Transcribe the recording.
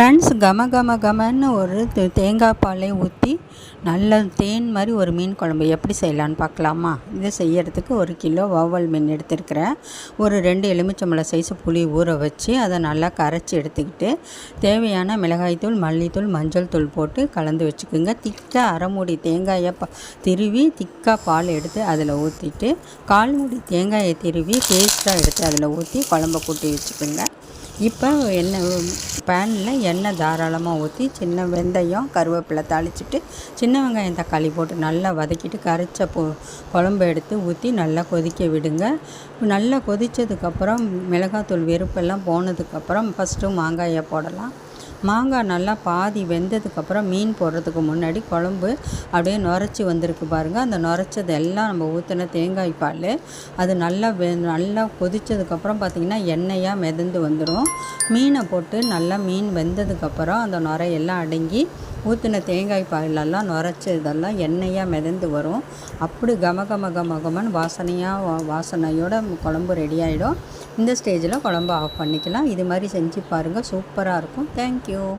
Friends கம கம கமன்னு ஒரு தேங்காய் பாலை ஊற்றி நல்ல தேன் மாதிரி ஒரு மீன் குழம்பு எப்படி செய்யலான்னு பார்க்கலாமா? இதை செய்யறதுக்கு ஒரு கிலோ வவ்வால் மீன் எடுத்துருக்கிறேன். ஒரு ரெண்டு எலுமிச்சம்பழம் சைஸ் புளி ஊற வச்சு அதை நல்லா கரைச்சி எடுத்துக்கிட்டு தேவையான மிளகாய்த்தூள் மல்லித்தூள் மஞ்சள் தூள் போட்டு கலந்து வச்சுக்கோங்க. திக்காக அரைமுடி தேங்காயை ப திருவி திக்காக பால் எடுத்து அதில் ஊற்றிட்டு கால் மூடி தேங்காயை திருவி பேஸ்ட்டாக எடுத்து அதில் ஊற்றி குழம்ப கூட்டி வச்சுக்கோங்க. இப்போ எண்ணெய் பேனில் எண்ணெய் தாராளமாக ஊற்றி சின்ன வெந்தயம் கருவேப்பிலை தாளிச்சிட்டு சின்ன வெங்காயம் தக்காளி போட்டு நல்லா வதக்கிட்டு கரைச்ச பொ குழம்பு எடுத்து ஊற்றி நல்லா கொதிக்க விடுங்க. நல்லா கொதித்ததுக்கப்புறம் மிளகாத்தூள் வெறுப்பெல்லாம் போனதுக்கப்புறம் ஃபஸ்ட்டு மாங்காயை போடலாம். மாங்காய் நல்லா பாதி வெந்ததுக்கப்புறம் மீன் போடுறதுக்கு முன்னாடி குழம்பு அப்படியே நுரைச்சி வந்திருக்கு பாருங்கள் அந்த நுரைச்சது எல்லாம் நம்ம ஊற்றின தேங்காய் பால். அது நல்லா வெ நல்லா கொதித்ததுக்கப்புறம் பார்த்திங்கன்னா எண்ணெயாக மிதந்து வந்துடும் மீனை போட்டு நல்லா மீன் வெந்ததுக்கப்புறம் அந்த நுரையெல்லாம் அடங்கி ஊற்றின தேங்காய் பாலெல்லாம் நுரைச்சதெல்லாம் எண்ணெயாக மிதந்து வரும். அப்படி கம கம கம கமன்னு வாசனையாக வா- வாசனையோட குழம்பு ரெடி ஆகிடும் இந்த ஸ்டேஜில் குழம்பு ஆஃப் பண்ணிக்கலாம். இது மாதிரி செஞ்சு பாருங்கள் சூப்பராக இருக்கும். தேங்க்யூ